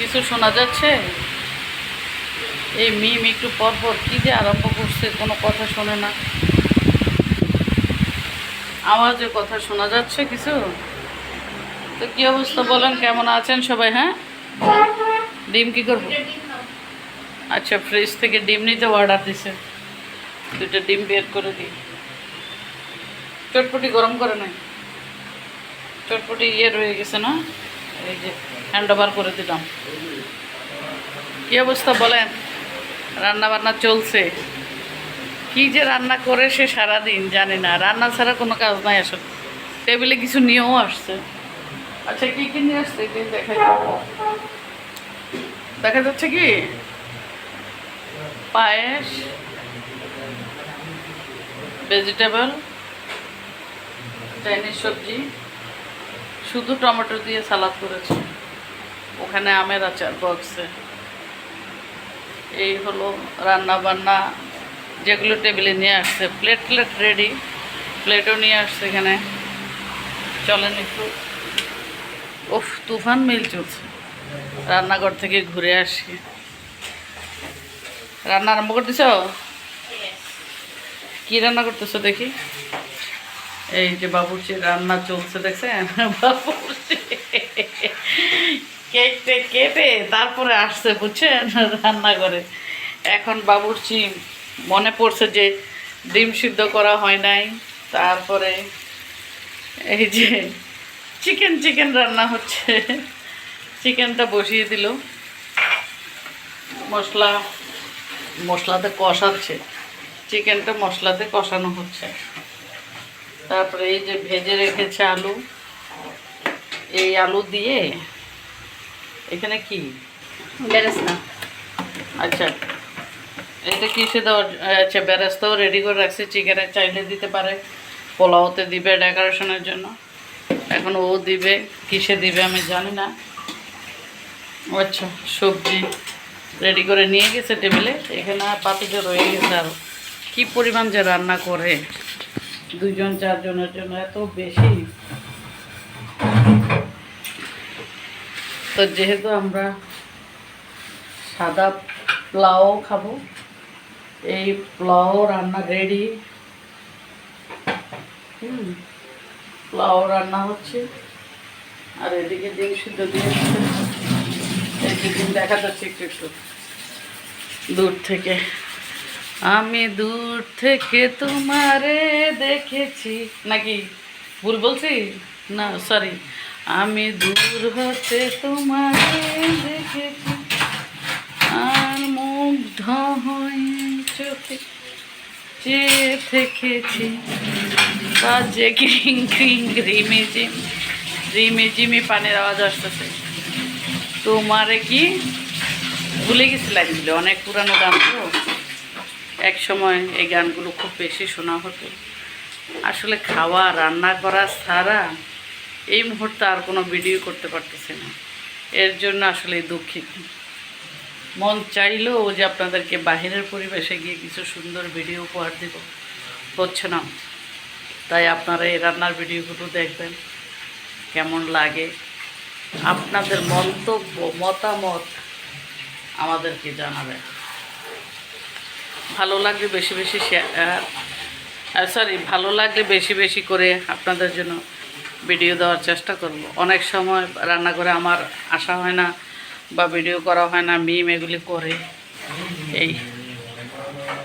কিছু শোনা যাচ্ছে, এই মিম একটু পর পর কী যে আরম্ভ করছে, কোনো কথা শোনে না। আওয়াজে কথা শোনা যাচ্ছে কিছু? তো কী অবস্থা বলেন, কেমন আছেন সবাই হ্যাঁ? ডিম কি করব? আচ্ছা ফ্রিজ থেকে ডিম নিতে অর্ডার দিছে। দুটো ডিম বের করে দিই। চটপটি গরম করে নাই। চটপটি ইয়ে রয়ে গেছে না? এই যে হ্যান্ড ওভার করে দিলাম। কী অবস্থা বলেন? রান্না বান্না চলছে। কি যে রান্না করে সে সারাদিন জানি না। রান্না ছাড়া কোনো কাজ নাই আসলে। টেবিলে কিছু নিয়েও আসছে। আচ্ছা কি কি নিয়ে আসছে? দেখা দেখা যাচ্ছে কি? পায়েস ভেজিটেবল চাইনিজ সবজি। শুধু টমেটো দিয়ে সালাদ করেছে। ওখানে আমের আচার বক্সে। এই হলো রান্না বান্না যেগুলো টেবিলে নিয়ে আসছে। প্লেট প্লেট রেডি প্লেটও নিয়ে আসছে এখানে। চলেন একটু। উফ তুফান মিল চলছে। রান্নাঘর থেকে ঘুরে আসি। রান্না আরম্ভ করতেছ? কি রান্না করতেছো দেখি? এই যে বাবুর্চি রান্না চলছে দেখছেন? বাবুর্চি। কেটে কেটে তারপরে আসছে, বুঝছেন? রান্না করে এখন বাবুর্চি মনে পড়ছে যে ডিম সিদ্ধ করা হয় নাই। তারপরে এই যে চিকেন চিকেন রান্না হচ্ছে। চিকেনটা বসিয়ে দিল। মশলা, মশলাতে কষাচ্ছে। চিকেনটা মশলাতে কষানো হচ্ছে। তারপরে এই যে ভেজে রেখেছে আলু এই আলু দিয়ে এখানে কি? বেরেস্তা। আচ্ছা এটা কিসে দেওয়া আচ্ছা বেরেস্তাও রেডি করে রাখছে চিকেনে চাইলে দিতে পারে পোলাওতে দিবে ডেকোরেশনের জন্য। এখন ও দিবে কিসে দিবে আমি জানি না। আচ্ছা সবজি রেডি করে নিয়ে গেছে টেবিলে এখানে পাতিটা রয়ে গেছে আর কী পরিমাণ যে রান্না করে। দুজন, চারজনের জন্য এত বেশি। তো যেহেতু আমরা সাদা পোলাও খাব, এই পোলাও রান্না রেডি হুম, পোলাও রান্না হচ্ছে। আর এদিকে ডিম সিদ্ধ দিয়ে দেখা যাচ্ছে একটু একটু দূর থেকে। আমি দূর থেকে তোমারে দেখেছি। নাকি ভুল বলছি? না সরি আমি দূর হতে তোমারে দেখেছি। আর মুগ্ধ হয়ে চোখে চেয়ে থেকেছি। কাজে ক্রিং ক্রিং রিমে জিম। রিমে জিমে পানির আওয়াজ আসতেছে। তোমারে কি? ভুলে গেছি লাগছিল অনেক পুরানো গান তো। এক সময় এই গানগুলো খুব বেশি শোনা হতো। আসলে খাওয়া, রান্না করা ছাড়া এই মুহূর্তে আর কোনো ভিডিও করতে পারতেছে না। এর জন্য আসলে দুঃখিত। মন চাইলেও যে আপনাদেরকে বাহিরের পরিবেশে গিয়ে কিছু সুন্দর ভিডিও উপহার দেব, হচ্ছে না। তাই আপনারা এই রান্নার ভিডিওগুলো দেখবেন, কেমন লাগে, আপনাদের মন্তব্য, মতামত আমাদেরকে জানাবেন। ভালো লাগলে বেশি বেশি শেয়ার সরি ভালো লাগলে বেশি বেশি করে আপনাদের জন্য ভিডিও দেওয়ার চেষ্টা করব। অনেক সময় রান্না করে আমার আসা হয় না বা ভিডিও করা হয় না মিম এগুলি করে। এই,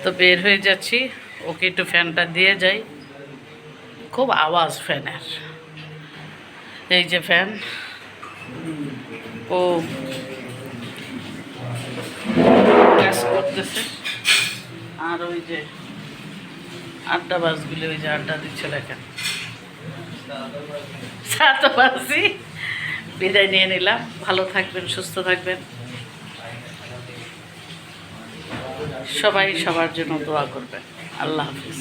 তো বের হয়ে যাচ্ছি। ওকে একটু ফ্যানটা দিয়ে যাই। খুব আওয়াজ ফ্যানের। এই যে ফ্যান। ও করতেছে। আর ওই যে আড্ডা বাসগুলি ওই যে আড্ডা দিচ্ছে দেখেন। সাত বাসি বিদায় নিয়ে নিলাম। ভালো থাকবেন, সুস্থ থাকবেন। সবাই সবার জন্য দোয়া করবেন। আল্লাহ হাফিজ।